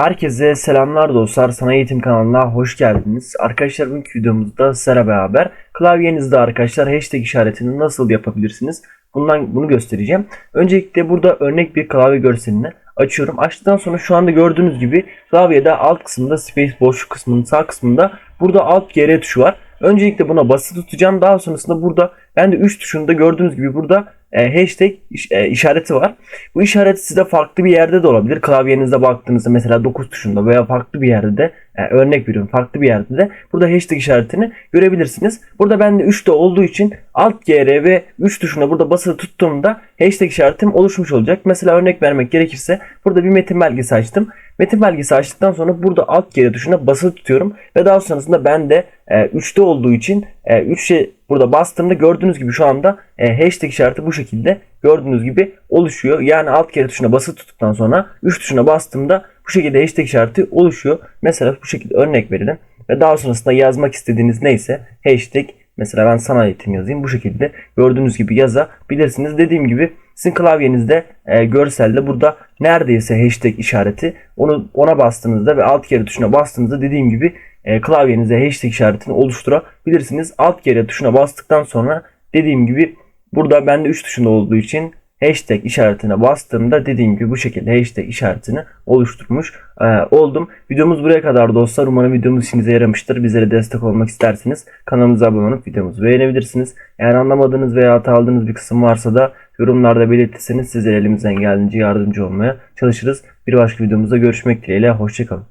Herkese selamlar dostlar. Sana Eğitim kanalına hoş geldiniz. Arkadaşlar bugünkü videomuzda sizlerle beraber klavyenizde arkadaşlar hashtag işaretini nasıl yapabilirsiniz? Bundan bunu göstereceğim. Öncelikle burada örnek bir klavye görselini açıyorum. Açtıktan sonra şu anda gördüğünüz gibi klavyede alt kısmında space boşluk kısmının sağ kısmında burada alt GR tuşu var. Öncelikle buna basılı tutacağım. Daha sonrasında burada ben de 3 tuşunda gördüğünüz gibi burada e, hashtag iş- e, işareti var. Bu işaret size farklı bir yerde de olabilir. Klavyenizde baktığınızda mesela 9 tuşunda veya farklı bir yerde de e, örnek veriyorum farklı bir yerde de burada hashtag işaretini görebilirsiniz. Burada bende 3'te olduğu için alt GR ve 3 tuşuna burada basılı tuttuğumda hashtag işaretim oluşmuş olacak. Mesela örnek vermek gerekirse burada bir metin belgesi açtım. Metin belgesi açtıktan sonra burada alt GR tuşuna basılı tutuyorum ve daha sonrasında ben de 3'te olduğu için 3 şey burada bastığımda gördüğünüz gibi şu anda e, hashtag işareti bu şekilde gördüğünüz gibi oluşuyor. Yani alt kere tuşuna basılı tuttuktan sonra 3 tuşuna bastığımda bu şekilde hashtag işareti oluşuyor. Mesela bu şekilde örnek verelim. Ve daha sonrasında yazmak istediğiniz neyse hashtag mesela ben sanal eğitim yazayım. Bu şekilde gördüğünüz gibi yazabilirsiniz. Dediğim gibi sizin klavyenizde e, görselde burada neredeyse hashtag işareti onu ona bastığınızda ve alt kere tuşuna bastığınızda dediğim gibi e, klavyenize hashtag işaretini oluşturabilirsiniz. Alt kere tuşuna bastıktan sonra dediğim gibi burada bende 3 tuşunda olduğu için hashtag işaretine bastığımda dediğim gibi bu şekilde hashtag işaretini oluşturmuş e, oldum. Videomuz buraya kadar dostlar. Umarım videomuz işinize yaramıştır. Bizlere destek olmak isterseniz kanalımıza abone olup videomuzu beğenebilirsiniz. Eğer anlamadığınız veya hata aldığınız bir kısım varsa da yorumlarda belirtirseniz sizlere elimizden geldiğince yardımcı olmaya çalışırız. Bir başka videomuzda görüşmek dileğiyle. Hoşçakalın.